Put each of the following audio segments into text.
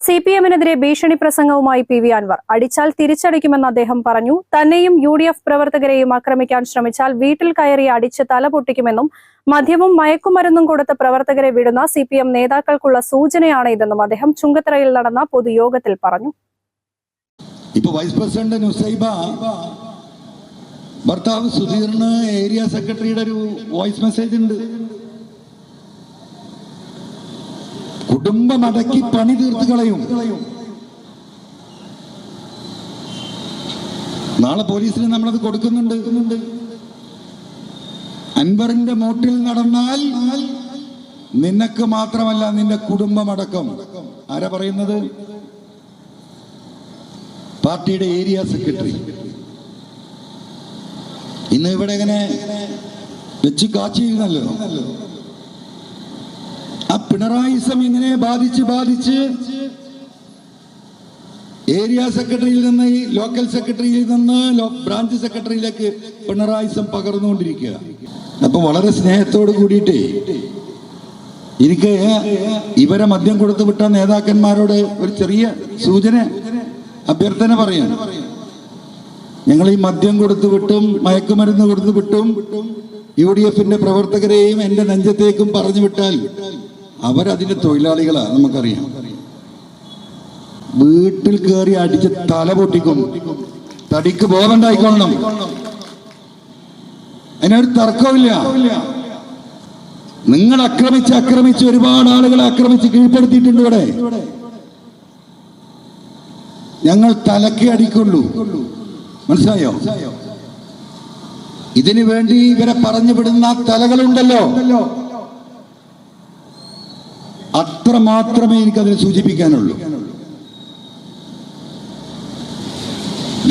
C P എമ്മിനെതിരെ ഭീഷണി പ്രസംഗവുമായി P V Anwar. അടിച്ചാൽ തിരിച്ചടിക്കുമെന്ന് അദ്ദേഹം പറഞ്ഞു. തന്നെയും യു ഡി എഫ് പ്രവർത്തകരെയും ആക്രമിക്കാൻ ശ്രമിച്ചാൽ വീട്ടിൽ കയറി അടിച്ച് തല പൊട്ടിക്കുമെന്നും മദ്യവും മയക്കുമരുന്നും കൊടുത്ത് പ്രവർത്തകരെ വിടുന്ന സി പി എം നേതാക്കൾക്കുള്ള സൂചനയാണ് ഇതെന്നും അദ്ദേഹം ചുങ്കത്തറയിൽ നടന്ന പൊതുയോഗത്തിൽ പറഞ്ഞു. ഇപ്പൊ വൈസ് പ്രസിഡന്റ് നുസൈബ ഭർത്താവ് സുധീറിന് ഏരിയ സെക്രട്ടറിയുടെ ഒരു വോയിസ് മെസ്സേജ് ഉണ്ട്. കുടുംബം അടക്കി പണി തീർത്ത് കളയും. നാളെ പോലീസിന് നമ്മളത് കൊടുക്കുന്നുണ്ട്. അൻവറിന്റെ മോട്ടിൽ നടന്നാൽ നിനക്ക് മാത്രമല്ല നിന്റെ കുടുംബമടക്കം ആരാ പറയുന്നത്? പാർട്ടിയുടെ ഏരിയ സെക്രട്ടറി. ഇന്ന് ഇവിടെ ഇങ്ങനെ വെച്ച് കാച്ചിരുന്നല്ലോ പിണറായിസം ഇങ്ങനെ ബാധിച്ച് ബാധിച്ച് ഏരിയ സെക്രട്ടറിയിൽ നിന്ന് ഈ ലോക്കൽ സെക്രട്ടറിയിൽ നിന്ന് ബ്രാഞ്ച് സെക്രട്ടറിയിലേക്ക് പിണറായിസം പകർന്നുകൊണ്ടിരിക്കുക. അപ്പൊ വളരെ സ്നേഹത്തോട് കൂടിയിട്ട് എനിക്ക് ഇവരെ മദ്യം കൊടുത്തു വിട്ട നേതാക്കന്മാരോട് ഒരു ചെറിയ സൂചന അഭ്യർത്ഥന പറയാം. ഞങ്ങൾ ഈ മദ്യം കൊടുത്തു വിട്ടും മയക്കുമരുന്ന് കൊടുത്തു വിട്ടും യു ഡി എഫിന്റെ പ്രവർത്തകരെയും എന്റെ നെഞ്ചത്തേക്കും പറഞ്ഞു വിട്ടാൽ അവരതിന്റെ തൊഴിലാളികളാ നമുക്കറിയാം. വീട്ടിൽ കയറി അടിച്ച് തല പൊട്ടിക്കും. തടിക്ക് ബോധമുണ്ടായിക്കൊള്ളണം. അതിനൊരു തർക്കമില്ല നിങ്ങൾ ആക്രമിച്ച് ആക്രമിച്ച് ഒരുപാട് ആളുകളെ ആക്രമിച്ച് കീഴ്പ്പെടുത്തിയിട്ടുണ്ട് ഇവിടെ. ഞങ്ങൾ തലക്ക് അടിക്കുള്ളൂ. മനസ്സിലായോ? ഇതിനു വേണ്ടി ഇവരെ പറഞ്ഞു വിടുന്ന തലകളുണ്ടല്ലോ. അത്ര മാത്രമേ എനിക്കതിനെ സൂചിപ്പിക്കാനുള്ളൂ.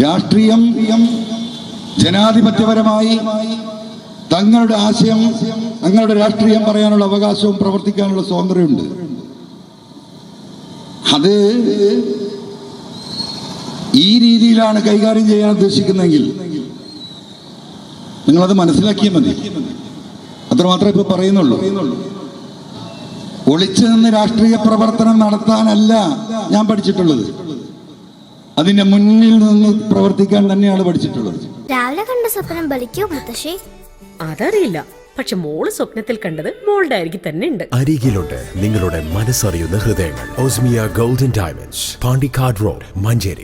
രാഷ്ട്രീയം ജനാധിപത്യപരമായി തങ്ങളുടെ ആശയം തങ്ങളുടെ രാഷ്ട്രീയം പറയാനുള്ള അവകാശവും പ്രവർത്തിക്കാനുള്ള സ്വാതന്ത്ര്യമുണ്ട്. അത് ഈ രീതിയിലാണ് കൈകാര്യം ചെയ്യാൻ ഉദ്ദേശിക്കുന്നതെങ്കിൽ നിങ്ങളത് മനസ്സിലാക്കിയാൽ മതി. അത്രമാത്രമേ ഇപ്പൊ പറയുന്നുള്ളൂ. ഒളിച്ചു നിന്ന് രാഷ്ട്രീയ പ്രവർത്തനം നടത്താനല്ല ഞാൻ പഠിച്ചിട്ടുള്ളത്. അതിന്റെ മുന്നിൽ നിന്ന് പ്രവർത്തിക്കാൻ തന്നെയാണ് പഠിച്ചിട്ടുള്ളത്. രാവിലെ കണ്ട സ്വപ്നം ബലിക്കോ മുത്തശ്ശി? അതറിയില്ല. പക്ഷെ മോൾ സ്വപ്നത്തിൽ കണ്ടത് മോളുടെ അരികിൽ തന്നെ ഉണ്ട്. അരികിലുണ്ട് നിങ്ങളുടെ മനസ്സറിയുന്ന ഹൃദയങ്ങൾ. Osmiya golden diamonds Pandikkad road Manjeri.